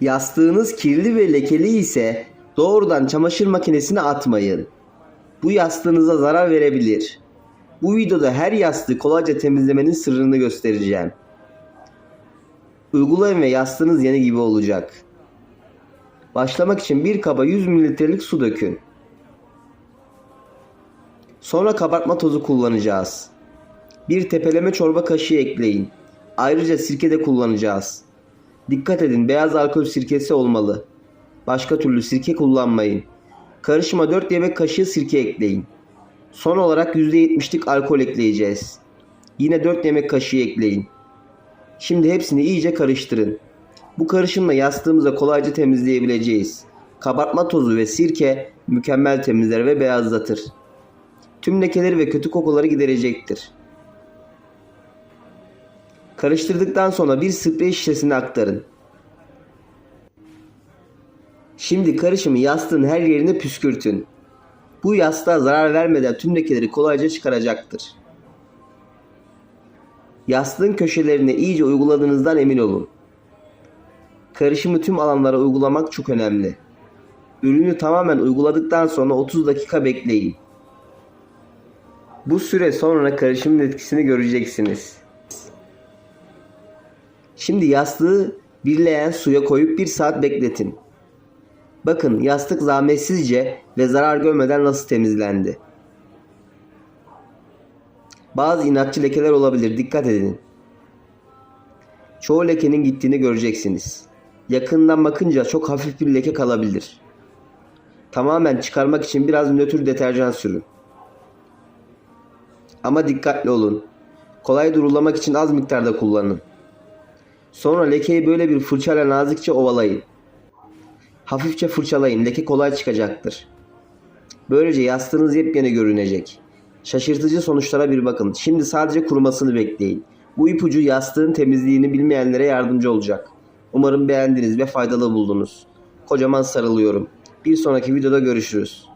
Yastığınız kirli ve lekeli ise doğrudan çamaşır makinesine atmayın. Bu yastığınıza zarar verebilir. Bu videoda her yastığı kolayca temizlemenin sırrını göstereceğim. Uygulayın ve yastığınız yeni gibi olacak. Başlamak için bir kaba 100 mililitrelik su dökün. Sonra kabartma tozu kullanacağız. Bir tepeleme çorba kaşığı ekleyin. Ayrıca sirke de kullanacağız. Dikkat edin beyaz alkol sirkesi olmalı. Başka türlü sirke kullanmayın. Karışıma 4 yemek kaşığı sirke ekleyin. Son olarak %70'lik alkol ekleyeceğiz. Yine 4 yemek kaşığı ekleyin. Şimdi hepsini iyice karıştırın. Bu karışımla yastığımıza kolayca temizleyebileceğiz. Kabartma tozu ve sirke mükemmel temizler ve beyazlatır. Tüm lekeleri ve kötü kokuları giderecektir. Karıştırdıktan sonra bir sprey şişesine aktarın. Şimdi karışımı yastığın her yerine püskürtün. Bu yastığa zarar vermeden tüm lekeleri kolayca çıkaracaktır. Yastığın köşelerine iyice uyguladığınızdan emin olun. Karışımı tüm alanlara uygulamak çok önemli. Ürünü tamamen uyguladıktan sonra 30 dakika bekleyin. Bu süre sonra karışımın etkisini göreceksiniz. Şimdi yastığı birleyen suya koyup 1 saat bekletin. Bakın yastık zahmetsizce ve zarar görmeden nasıl temizlendi. Bazı inatçı lekeler olabilir dikkat edin. Çoğu lekenin gittiğini göreceksiniz. Yakından bakınca çok hafif bir leke kalabilir. Tamamen çıkarmak için biraz nötr deterjan sürün. Ama dikkatli olun. Kolay durulamak için az miktarda kullanın. Sonra lekeyi böyle bir fırçayla nazikçe ovalayın. Hafifçe fırçalayın. Leke kolay çıkacaktır. Böylece yastığınız yepyeni görünecek. Şaşırtıcı sonuçlara bir bakın. Şimdi sadece kurumasını bekleyin. Bu ipucu yastığın temizliğini bilmeyenlere yardımcı olacak. Umarım beğendiniz ve faydalı buldunuz. Kocaman sarılıyorum. Bir sonraki videoda görüşürüz.